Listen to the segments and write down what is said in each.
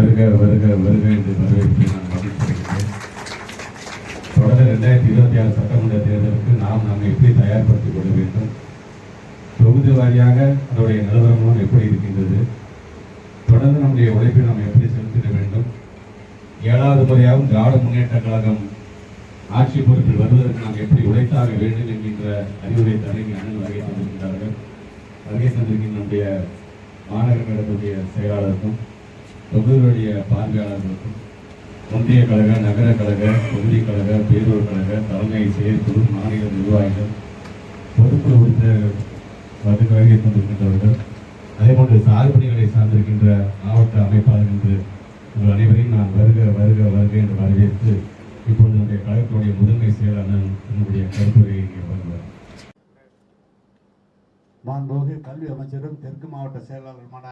வருக வருக வருக என்று வரவேற்பு நான் மதிப்பிடுகிறேன் தொடர்ந்து ரெண்டாயிரத்தி இருபத்தி ஆறு சட்டமன்ற தேர்தலுக்கு நாம் நம்மை எப்படி தயார்படுத்திக் கொள்ள வேண்டும்? தொகுதி வாரியாக அதனுடைய நிலவரங்களும் எப்படி இருக்கின்றது? தொடர்ந்து நம்முடைய உழைப்பை நாம் எப்படி செலுத்திட வேண்டும்? ஏழாவது முறையாகவும் திராவிட முன்னேற்ற கழகம் ஆட்சி பொறுப்பில் வருவதற்கு நாம் எப்படி உழைத்தாக வேண்டும் என்கின்ற அறிவுரை தலைமை அண்ணன் வருகை தந்திருக்கிறார்கள் வருகை தந்திருக்கின்ற நம்முடைய மாநகர கழகத்துடைய செயலாளருக்கும் தொகுதிகளுடைய பார்வையாளர்களுக்கும் ஒன்றிய கழக நகர கழக தொகுதி கழக பேரூர் கழக தலைமை செயற்குழு மாநில நிர்வாகிகள் பொறுப்பு உறுத்த வந்து வருகை தந்திருக்கின்றவர்கள் அதேபோன்று சார்பணிகளை சார்ந்திருக்கின்ற மாவட்ட அமைப்பாளர் என்று உங்கள் அனைவரையும் நான் வருக வருக வருக என்று வரவேற்று இப்பொழுது நம்முடைய கழகத்துடைய முதன்மை செயலாளர் என்னுடைய கருத்துரையை இங்கே வருவார் மாண்புமிகு கல்வி அமைச்சரும் தெற்கு மாவட்ட செயலாளருமான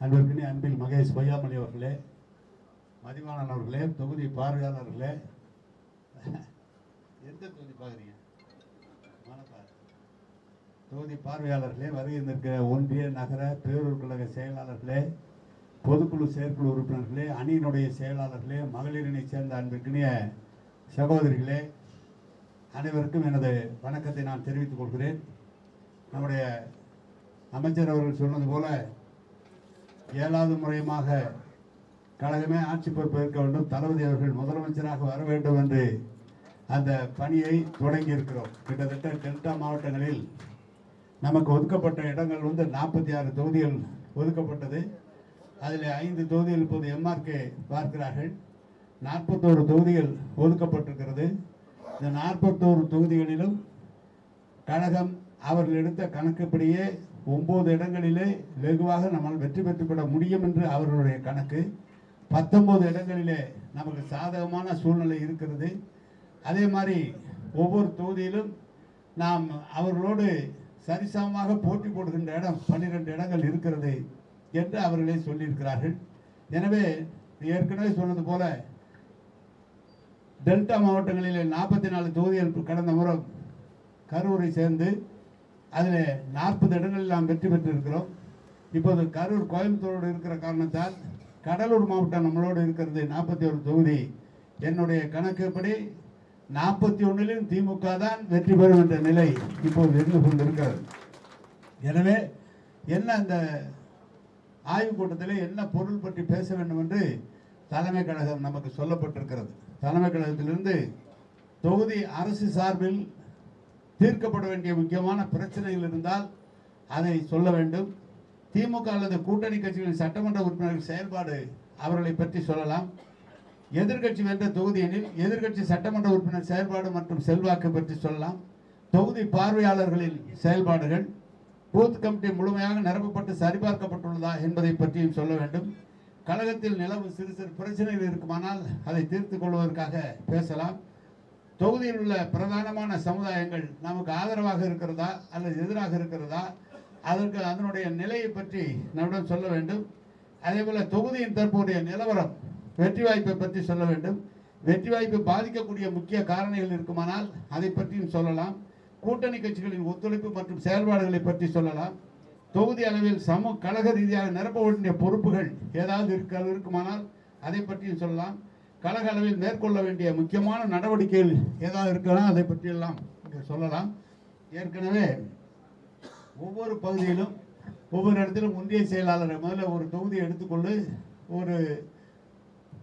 அன்பிற்கினி அன்பில் மகேஷ் பொய்யாமணி அவர்களே மதிவாணன் அவர்களே தொகுதி பார்வையாளர்களே. எந்த தொகுதி பார்க்குறீங்க? மணப்பாறை. தொகுதி பார்வையாளர்களே வருகை நிற்கிற ஒன்றிய நகர பேரூர் கழக செயலாளர்களே பொதுக்குழு செயற்குழு உறுப்பினர்களே அணியினுடைய செயலாளர்களே மகளிரினை சேர்ந்த அன்பிற்கினிய சகோதரிகளே அனைவருக்கும் எனது வணக்கத்தை நான் தெரிவித்துக் கொள்கிறேன். நம்முடைய அமைச்சர் அவர்கள் சொன்னது போல ஏழாவது முறையுமாக கழகமே ஆட்சி பொறுப்பு இருக்க வேண்டும். தளபதி அவர்கள் முதலமைச்சராக வர வேண்டும் என்று அந்த பணியை தொடங்கி இருக்கிறோம். கிட்டத்தட்ட டெல்டா மாவட்டங்களில் நமக்கு ஒதுக்கப்பட்ட இடங்கள் வந்து நாற்பத்தி ஆறு தொகுதிகள் ஒதுக்கப்பட்டது. அதில் ஐந்து தொகுதிகள் இப்போது எம்ஆர்கே பார்க்கிறார்கள். நாற்பத்தோரு தொகுதிகள் ஒதுக்கப்பட்டிருக்கிறது. இந்த நாற்பத்தோரு தொகுதிகளிலும் கழகம் அவர்கள் எடுத்த கணக்குப்படியே ஒம்பது இடங்களிலே வெகுவாக நம்மால் வெற்றி பெற்றுவிட முடியும் என்று அவர்களுடைய கணக்கு. பத்தொம்பது இடங்களிலே நமக்கு சாதகமான சூழ்நிலை இருக்கிறது. அதே மாதிரி ஒவ்வொரு தொகுதியிலும் நாம் அவர்களோடு சரிசமமாக போட்டி போடுகின்ற இடம் பன்னிரெண்டு இடங்கள் இருக்கிறது என்று அவர்களே சொல்லியிருக்கிறார்கள். எனவே ஏற்கனவே சொன்னது போல டெல்டா மாவட்டங்களிலே நாற்பத்தி நாலு தொகுதிகள் கடந்த முறை கரூரை சேர்ந்து அதில் நாற்பது இடங்களில் நாம் வெற்றி பெற்றிருக்கிறோம். இப்போது கரூர் கோயம்புத்தூரோடு இருக்கிற காரணத்தால் கடலூர் மாவட்டம் நம்மளோடு இருக்கிறது நாற்பத்தி ஒரு தொகுதி. என்னுடைய கணக்குப்படி நாற்பத்தி ஒன்றிலும் திமுக தான் வெற்றி பெறும் என்ற நிலை இப்போது இருந்து கொண்டிருக்கிறது. எனவே என்ன அந்த ஆய்வுக் கூட்டத்தில் என்ன பொருள் பற்றி பேச வேண்டும் என்று தலைமை கழகம் நமக்கு சொல்லப்பட்டிருக்கிறது. தலைமை கழகத்திலிருந்து தொகுதி அரசு சார்பில் தீர்க்கப்பட வேண்டிய முக்கியமான பிரச்சனைகள் இருந்தால் அதை சொல்ல வேண்டும். திமுக அல்லது கூட்டணி கட்சிகளின் சட்டமன்ற உறுப்பினர்கள் செயல்பாடு அவர்களை பற்றி சொல்லலாம். எதிர்க்கட்சி வென்ற தொகுதியெனில் எதிர்கட்சி சட்டமன்ற உறுப்பினர் செயல்பாடு மற்றும் செல்வாக்கு பற்றி சொல்லலாம். தொகுதி பார்வையாளர்களின் செயல்பாடுகள் பூத் கமிட்டி முழுமையாக நிரப்பப்பட்டு சரிபார்க்கப்பட்டுள்ளதா என்பதை பற்றியும் சொல்ல வேண்டும். கழகத்தில் நிலவும் சிறு சிறு பிரச்சனைகள் இருக்குமானால் அதை தீர்த்து கொள்வதற்காக பேசலாம். தொகுதியில் உள்ள பிரதானமான சமுதாயங்கள் நமக்கு ஆதரவாக இருக்கிறதா அல்லது எதிராக இருக்கிறதா? அதற்கு அதனுடைய நிலையை பற்றி நம்மிடம் சொல்ல வேண்டும். அதேபோல் தொகுதியின் தற்போதைய நிலவரம் வெற்றி வாய்ப்பை பற்றி சொல்ல வேண்டும். வெற்றி வாய்ப்பை பாதிக்கக்கூடிய முக்கிய காரணிகள் இருக்குமானால் அதை பற்றியும் சொல்லலாம். கூட்டணி கட்சிகளின் ஒத்துழைப்பு மற்றும் செயல்பாடுகளை பற்றி சொல்லலாம். தொகுதி அளவில் சமூக கழக ரீதியாக நிரப்ப வேண்டிய பொறுப்புகள் ஏதாவது இருக்க இருக்குமானால் அதை பற்றியும் சொல்லலாம். கழக அளவில் மேற்கொள்ள வேண்டிய முக்கியமான நடவடிக்கைகள் ஏதாவது இருக்கலாம் அதை பற்றியெல்லாம் இங்கே சொல்லலாம். ஏற்கனவே ஒவ்வொரு பகுதியிலும் ஒவ்வொரு இடத்திலும் ஒன்றிய செயலாளரை முதல்ல ஒரு தொகுதியை எடுத்துக்கொண்டு ஒரு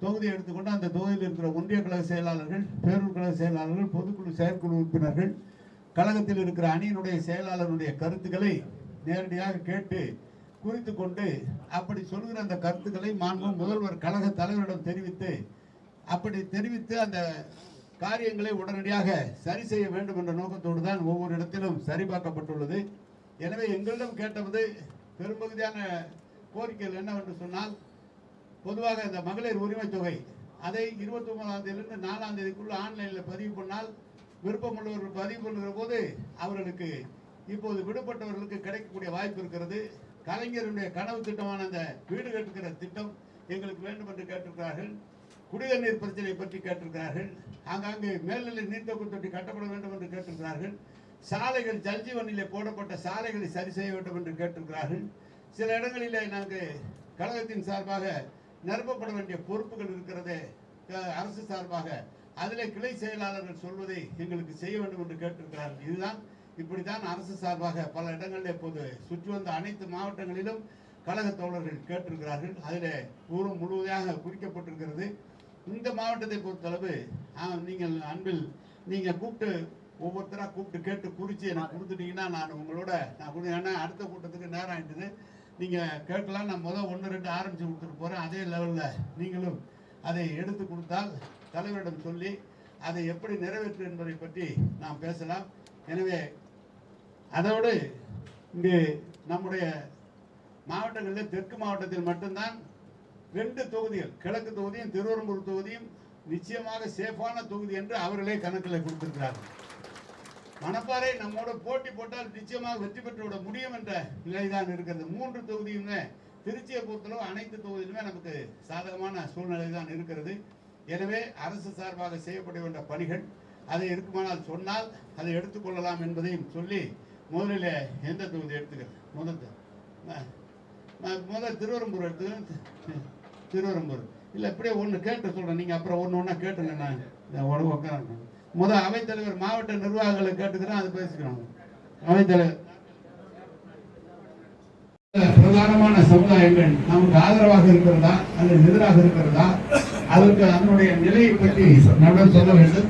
தொகுதியை எடுத்துக்கொண்டு அந்த தொகுதியில் இருக்கிற ஒன்றிய கழக செயலாளர்கள் பேரூர் கழக செயலாளர்கள் பொதுக்குழு செயற்குழு உறுப்பினர்கள் கழகத்தில் இருக்கிற அணியினுடைய செயலாளருடைய கருத்துக்களை நேரடியாக கேட்டு குறித்து கொண்டு அப்படி சொல்கிற அந்த கருத்துக்களை மாண்பு முதல்வர் கழக தலைவரிடம் தெரிவித்து அப்படி தெரிவித்து அந்த காரியங்களை உடனடியாக சரி செய்ய வேண்டும் என்ற நோக்கத்தோடு தான் ஒவ்வொரு இடத்திலும் சரிபார்க்கப்பட்டுள்ளது. எனவே எங்களிடம் கேட்டபோது பெரும்பகுதியான கோரிக்கைகள் என்னவென்று சொன்னால் பொதுவாக இந்த மகளிர் உரிமை தொகை அதை இருபத்தி ஒன்பதாம் தேதியிலிருந்து நாலாம் தேதிக்குள்ள ஆன்லைனில் பதிவு பண்ணால் விருப்பமுள்ளவர்கள் பதிவு பண்ணுகிற போது அவர்களுக்கு இப்போது விடுபட்டவர்களுக்கு கிடைக்கக்கூடிய வாய்ப்பு இருக்கிறது. கலைஞருடைய கனவு திட்டமான அந்த வீடு கட்டுகிற திட்டம் எங்களுக்கு வேண்டும் என்று கேட்டிருக்கிறார்கள். குடிநீர் நீர் பிரச்சனை பற்றி கேட்டிருக்கிறார்கள். ஆங்காங்கே மேல்நிலை நீர்த்தொக்கு தொட்டி கட்டப்பட வேண்டும் என்று கேட்டிருக்கிறார்கள். சாலைகள் ஜல்ஜீவனிலே போடப்பட்ட சாலைகளை சரி செய்ய வேண்டும் என்று கேட்டிருக்கிறார்கள். சில இடங்களிலே நாங்கள் கழகத்தின் சார்பாக நிரப்பப்பட வேண்டிய பொறுப்புகள் இருக்கிறது அரசு சார்பாக அதிலே கிளை செயலாளர்கள் சொல்வதை எங்களுக்கு செய்ய வேண்டும் என்று கேட்டிருக்கிறார்கள். இதுதான் இப்படித்தான் அரசு சார்பாக பல இடங்களில் இப்போது சுற்றி வந்த அனைத்து மாவட்டங்களிலும் கழக தோழர்கள் கேட்டிருக்கிறார்கள். அதில் ஊரும் முழுவதாக குறிக்கப்பட்டிருக்கிறது இந்த மாவட்டத்தை பொறுத்தளவு ஆ, நீங்கள் அன்பில் நீங்கள் கூப்பிட்டு ஒவ்வொருத்தராக கூப்பிட்டு கேட்டு குறித்து எனக்கு கொடுத்துட்டீங்கன்னா நான் உங்களோட நான் கொடு ஏன்னா அடுத்த கூட்டத்துக்கு நேரம் ஆகிட்டுது நீங்கள் கேட்கலாம் நான் முதல் ஒன்று ரெண்டு ஆரம்பித்து கொடுத்துட்டு போகிறேன் அதே லெவலில் நீங்களும் அதை எடுத்து கொடுத்தால் தலைவரிடம் சொல்லி அதை எப்படி நிறைவேற்று என்பதை பற்றி நாம் பேசலாம். எனவே அதோடு இங்கு நம்முடைய மாவட்டங்களில் தெற்கு மாவட்டத்தில் மட்டும்தான் ரெண்டு தொகுதிகள் கிழக்கு தொகுதியும் திருவரம்பூர் தொகுதியும் நிச்சயமாக சேஃபான தொகுதி என்று அவர்களே கணக்கில் கொடுத்திருக்கிறார்கள். மணப்பாறை நம்மோட போட்டி போட்டால் நிச்சயமாக வெற்றி பெற்று விட முடியும் என்ற நிலைதான் இருக்கிறது. மூன்று தொகுதியுமே திருச்சியை பொறுத்தளவு அனைத்து தொகுதியிலுமே நமக்கு சாதகமான சூழ்நிலை தான் இருக்கிறது. எனவே அரசு சார்பாக செய்யப்பட வேண்டிய பணிகள் அதை இருக்குமானால் சொன்னால் அதை எடுத்துக்கொள்ளலாம் என்பதையும் சொல்லி முதலில் எந்த தொகுதி எடுத்துக்கிறது முதல் முதல் திருவரம்பூர் எடுத்துக்கிறேன் திருவரம்பூர் இல்லை இப்படியே ஒன்று கேட்டு சொல்கிறேன் நீங்கள் அப்புறம் ஒன்று ஒன்றா கேட்டுங்க நான் உடம்பு உட்காரங்க. முதல் அவைத்தலைவர் மாவட்ட நிர்வாகிகளை கேட்டுக்கிறேன் அது பேசிக்கிறோம். அவைத்தலைவர் பிரதானமான சமுதாயங்கள் நமக்கு ஆதரவாக இருக்கிறதா? அல்லது எதிராக இருக்கிறதா? அதற்கு அதனுடைய நிலையை பற்றி நம்மிடம் சொல்ல வேண்டும்.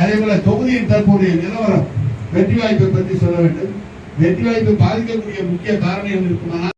அதே போல தொகுதியின் தற்போதைய நிலவரம் வெற்றி வாய்ப்பை பற்றி சொல்ல வேண்டும். வெற்றி வாய்ப்பு பாதிக்கக்கூடிய முக்கிய காரணிகள் இருக்குமானால்